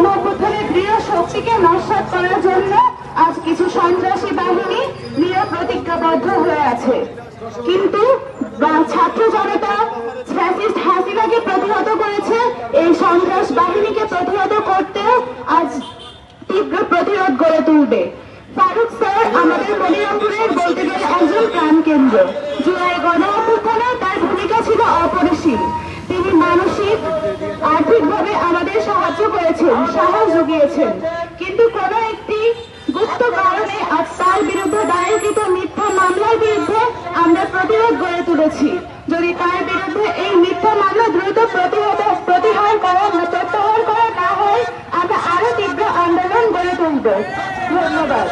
জুলাই গণ দৃঢ় শক্তিকে নস্বাত করার জন্য আজ কিছু সন্ত্রাসী বাহিনী দৃঢ় প্রতিজ্ঞাবদ্ধ হয়ে আছে। কিন্তু ছাত্র জনতা ফ্যাসিস্ট হাসিনাকে প্রতিহত করেছে। এই সন্ত্রাস বাহিনীকে প্রতিহত করতে আজ তীব্র প্রতিরোধ গড়ে তুলবে। ফারুক স্যার, আমাদের মনিরামপুরের বলতে গেলে একজন প্রাণকেন্দ্র। জুলাই আর্থিকভাবে আমাদের সাহায্য করেছেন, সাহস জুগিয়েছেন। কিন্তু কোন একটি গুপ্ত কারণে আজ তার বিরুদ্ধে দায়েরকৃত মিথ্যা মামলার বিরুদ্ধে আমরা প্রতিরোধ গড়ে তুলেছি। যদি তার বিরুদ্ধে এই মিথ্যা মামলা দ্রুত প্রতিহত, প্রতিহার করা, প্রত্যাহার করা না হয়, আমরা আরও তীব্র আন্দোলন গড়ে তুলব। ধন্যবাদ।